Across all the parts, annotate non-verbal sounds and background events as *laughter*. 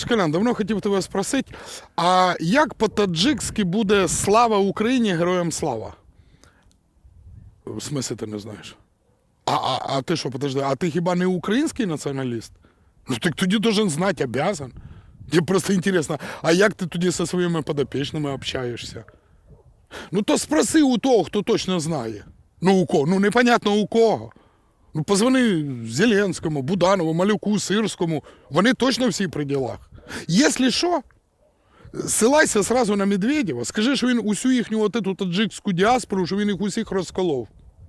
Знаєш, Колян, давно хотів тебе спросити, а як по-таджикськи буде слава Україні, героям слава? В смислі ти не знаєш? А, а, а ти що, подожди, а ти хіба не український націоналіст? Ну так тоді должен знати, обязан. Мені просто інтересно, а як ти тоді зі своїми подопічними общаєшся? Ну то спроси у того, хто точно знає. Ну у кого? Ну непонятно у кого. Ну позвони Зеленському, Буданову, Малюку, Сирському. Вони точно всі при ділах. Якщо що, ссилайся сразу на Медведєва, скажи, що він усю їхню от эту таджикську діаспору, що він їх усіх розколов.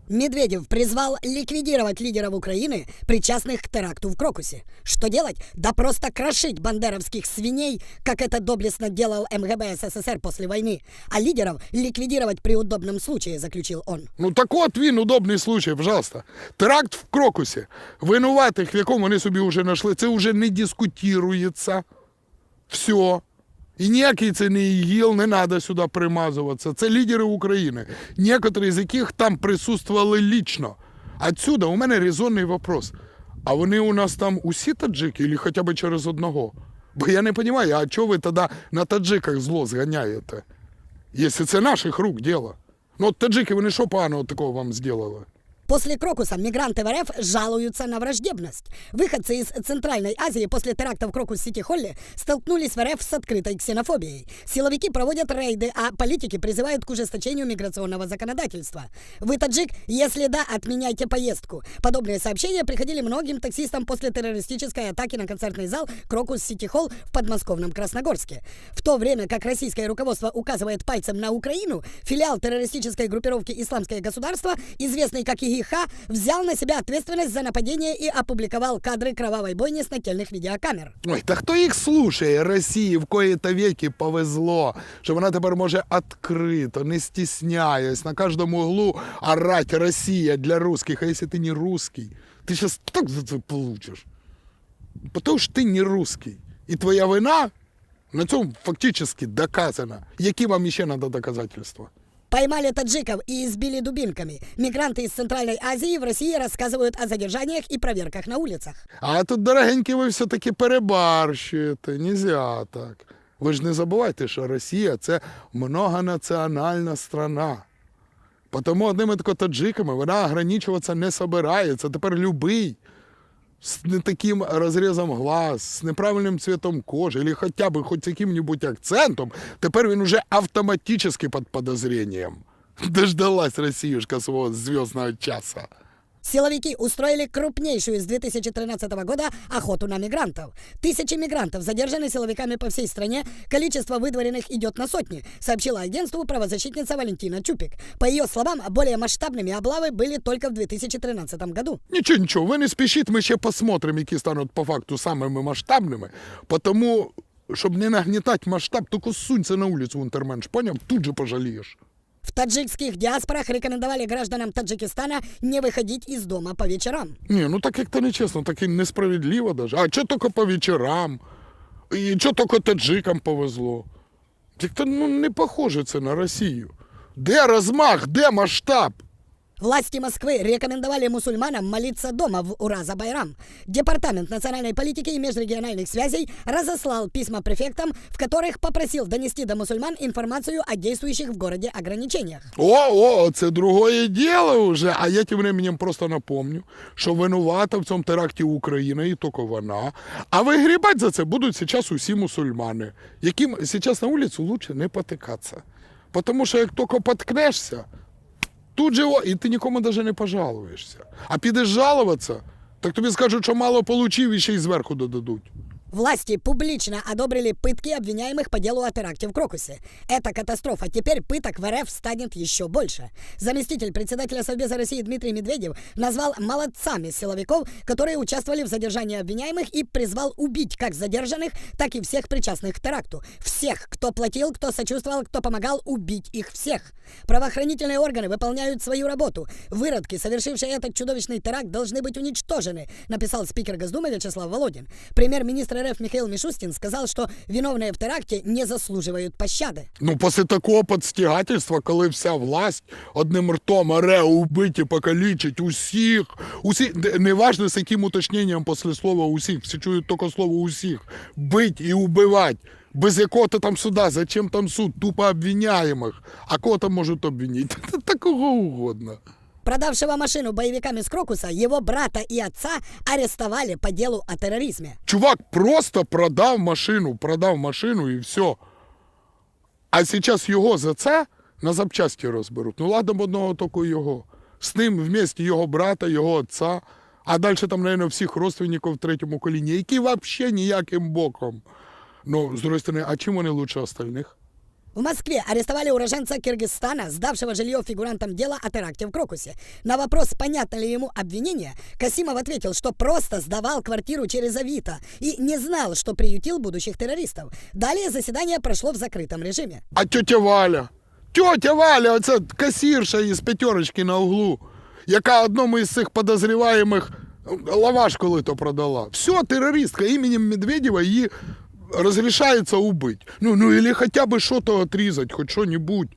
Медведев призвал ликвидировать лидеров Украины, причастных к теракту в Крокусе. Что делать? Да просто крошить бандеровских свиней, как это доблестно делал МГБ СССР после войны. А лидеров ликвидировать при удобном случае, заключил он. Ну так от він, удобний случай, пожалуйста. Теракт в Крокусі. Винуватих, в якому вони собі вже знайшли, це вже не дискутірується. Все. І ніякий це не ІГІЛ, не треба сюди примазуватися. Це лідери України, некоторі з яких там присутствували лічно. Отсюда у мене резонний вопрос. А вони у нас там усі таджики, або хоча б через одного? Бо я не розумію, а чого ви тоді на таджиках зло зганяєте? Якщо це наших рук діло. Ну от таджики, вони що поганого такого вам зробили? После Крокуса мигранты в РФ жалуются на враждебность. Выходцы из Центральной Азии после теракта в Крокус-Сити-Холле столкнулись в РФ с открытой ксенофобией. Силовики проводят рейды, а политики призывают к ужесточению миграционного законодательства. Вы таджик? Если да, отменяйте поездку. Подобные сообщения приходили многим таксистам после террористической атаки на концертный зал Крокус-Сити-Холл в подмосковном Красногорске. В то время как российское руководство указывает пальцем на Украину, филиал террористической группировки «Исламское государство», известный как ИГИХ, взял на себя ответственность за нападение и опубликовал кадры кровавой бойни с нательных видеокамер. Ой, та хто їх слушає? Росії в кої-то віки повезло, що вона тепер може відкрито, не стісняясь, на кожному углу орать Росія для русских. А якщо ти не русский, ти зараз так за це получиш. Потому що ти не русский. І твоя вина на цьому фактично доказана. Які вам ще треба доказательства? Поймали таджиков и избили дубинками. Мигранты из Центральной Азии в России рассказывают о задержаниях и проверках на улицах. А тут, дорогенькі, ви все-таки перебарщуєте. Нельзя так. Ви ж не забувайте, що Росія це многонаціональна страна. Тому одними тако таджиками вона ограничуватися не собирається. Тепер любий з не таким розрізом глаз, з неправильним цвітом кожи, або хоча б хоч яким-небудь акцентом, тепер він уже автоматично під подозрением. *laughs* Дождалась Росіюшка свого зв'язного часу. Силовики устроили крупнейшую с 2013 года охоту на мигрантов. Тысячи мигрантов задержаны силовиками по всей стране, количество выдворенных идет на сотни, сообщила агентству правозащитница Валентина Чупик. По ее словам, более масштабными облавы были только в 2013 году. Нічого, нічого, ви не спішіть, ми ще посмотримо, які стануть по факту самими масштабними. Тому, щоб не нагнітати масштаб, тільки сунься на вулицю, унтерменш, поняв? Тут же пожалієш. В таджикских диаспорах рекомендовали гражданам Таджикистана не выходить из дома по вечерам. Ні, ну так як то нечесно, так і несправедливо даже. А чого только по вечерам? І чого тільки таджикам повезло? Як то ну, не похоже це на Росію. Де розмах, де масштаб? Власти Москвы рекомендовали мусульманам молиться дома в Ураза-Байрам. Департамент национальной политики и межрегиональных связей разослал письма префектам, в которых попросил донести до мусульман информацию о действующих в городе ограничениях. О, о, це другое діло вже. А я тим временем просто напомню, що винувата в цьому теракті Україна і тільки вона. А вигрібати за це будуть зараз усі мусульмани, яким зараз на вулицю лучше не потикатися. Тому що як тільки поткнешся, тут же і ти нікому навіть не пожалуєшся. А підеш жалуватися, так тобі скажуть, що мало получив і ще й зверху додадуть. Власти публично одобрили пытки обвиняемых по делу о теракте в Крокусе. Это катастрофа. Теперь пыток в РФ станет еще больше. Заместитель председателя Совбеза России Дмитрий Медведев назвал молодцами силовиков, которые участвовали в задержании обвиняемых и призвал убить как задержанных, так и всех причастных к теракту. Всех, кто платил, кто сочувствовал, кто помогал, убить их всех. Правоохранительные органы выполняют свою работу. Выродки, совершившие этот чудовищный теракт, должны быть уничтожены, написал спикер Госдумы Вячеслав Володин. Премьер-министр РФ Михаил Мишустин сказал, что виновные в теракте не заслуживают пощады. Ну, після такого подстігательства, коли вся власть одним ртом оре убити, покалічить усіх, усіх, Д- неважно з яким уточненням після слова усіх, всі чують тільки слово усіх, бить і убивать. Без якого-то там суда, зачем там суд, тупо обвиняемых. А кого там можуть обвинити? *laughs* Та кого угодно. Продавшего машину боевикам из Крокуса, его брата и отца арестовали по делу о терроризме. Чувак просто продав машину, продав машину і все. А зараз його за це на запчасті розберуть. Ну ладно, одного тільки його. З ним вместе його брата, його отця, а далі там, мабуть, всіх родственників в третьому коліні, які взагалі ніяким боком. Ну, з другої сторони, а чим вони лучше остальних? В Москве арестовали уроженца Киргизстана, сдавшего жилье фигурантам дела о теракте в Крокусе. На вопрос, понятно ли ему обвинение, Касимов ответил, что просто сдавал квартиру через Авито и не знал, что приютил будущих террористов. Далее заседание прошло в закрытом режиме. А тетя Валя? Тетя Валя, оця касірша із п'ятерочки на углу, яка одному із цих подозріваємих лаваш коли-то продала. Все, терористка іменем Медведєва її розрішається убити. Ну, ну, или хоча б щось отрізати, хоч що-небудь.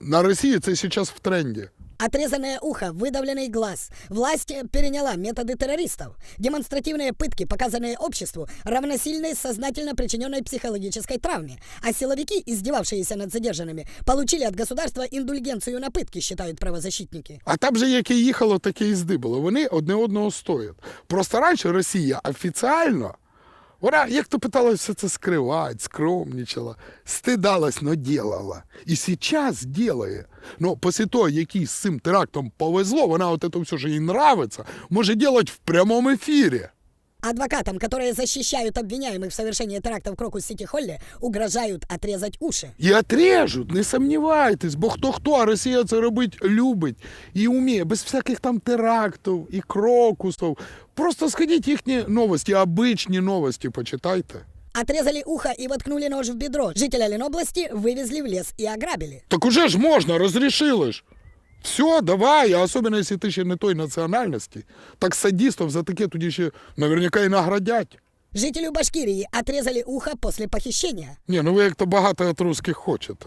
На Росії це зараз в тренді. Отрезанное ухо, выдавленный глаз. Власть переняла методы террористов. Демонстративные пытки, показанные обществу, равносильны сознательно причиненной психологической травме. А силовики, издевавшиеся над задержанными, получили от государства индульгенцию на пытки, считают правозащитники. А там же яке їхало, таке і здибало. Вони одне одного стоять. Просто раніше Росія офіціально, вона як то питалася все це скривати, скромничала, стидалась, но делала. І зараз делає. Ну, після того, який з цим терактом повезло, вона от це все, що їй нравиться, може делать в прямому ефірі. Адвокатам, которые защищают обвиняемых в совершении теракта в Крокус-Сити-Холле, угрожают отрезать уши. І отрежуть, не сомнівайтесь, бо хто хто, а Росія це робить любить і вміє, без всяких там терактів і крокусів. Просто сходіть їхні новості, обичні новості почитайте. Отрезали ухо и воткнули нож в бедро. Жителя Ленобласти вывезли в лес и ограбили. Так уже ж можна, розрішили ж. Все, давай, а особливо, якщо ти ще не той національності, так садистів за таке тоді ще наверняка і наградять. Жителю Башкирии отрезали ухо после похищения. Ні, ну ви як-то багато від русських хочете.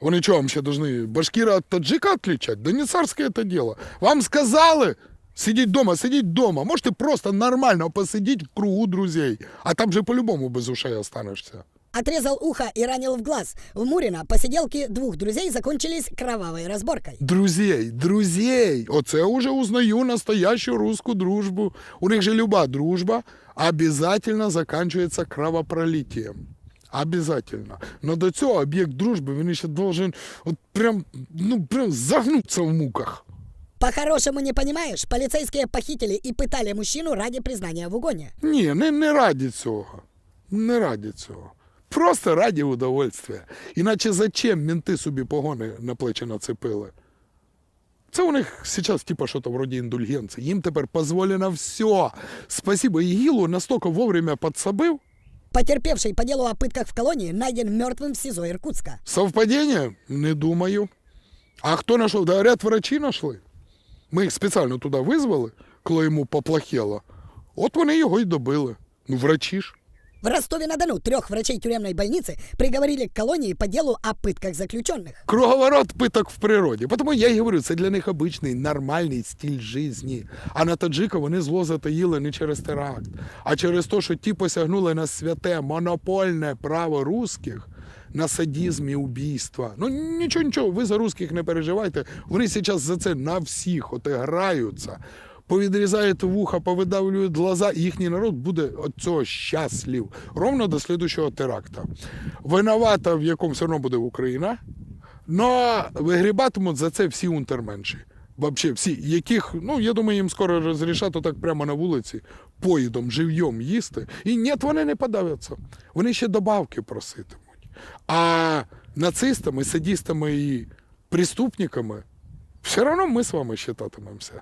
Вони що, вам ще должны башкира от таджика отличать? Да не царське це діло. Вам сказали, сидіть дома, сидіть дома. Можете просто нормально посидіть в кругу друзей. А там же по-любому без ушей останешься. Отрезал ухо и ранил в глаз. В Мурино посиделки двух друзей закончились кровавой разборкой. Друзей, друзей. Оце уже узнаю настоящую русскую дружбу. У них же люба дружба обязательно заканчивается кровопролитием. Обязательно. Но до цього об'єкт дружби він ще должен от прям, ну, прям загнуться в муках. По-хорошему не понимаешь, полицейские похитили и пытали мужчину ради признания в угоне. Ні, не, не раді цього. Не раді цього. Просто раді удовольствия. Іначе зачем мінти собі погони на плечі нацепили? Це у них зараз типа що-то вроді індульгенції. Їм тепер дозволено все. Спасибо. Ігілу настільки вовремя підсобив. Потерпевший по делу о пытках в колонии найден мертвым в СИЗО Иркутска. Совпадіння? Не думаю. А хто знайшов? Да, ряд знайшли. Ми їх спеціально туди визвали, коли йому поплохело. От вони його й добили. Ну, врачі ж. В Ростове-на-Дону трех врачей тюремной больницы приговорили к колонии по делу о пытках заключенных. Круговорот пыток в природі. Тому я й говорю, це для них обичний нормальний стиль житті. А на таджика вони зло затаїли не через теракт, а через те, що ті посягнули на святе монопольне право русських на садізм і убійства. Ну нічого, нічого, ви за русських не переживайте. Вони зараз за це на всіх от Повідрізають вуха, повидавлюють глаза, і їхній народ буде від цього щаслив. Ровно до слідущого теракта. Винувата, в якому все одно буде Україна, но вигрібатимуть за це всі унтерменші. Вообще всі, яких, ну я думаю, їм скоро розрішать так прямо на вулиці поїдом, живьом їсти. І ні, вони не подавляться. Вони ще добавки проситимуть. А нацистами, садистами і преступниками все одно ми з вами считатимемося.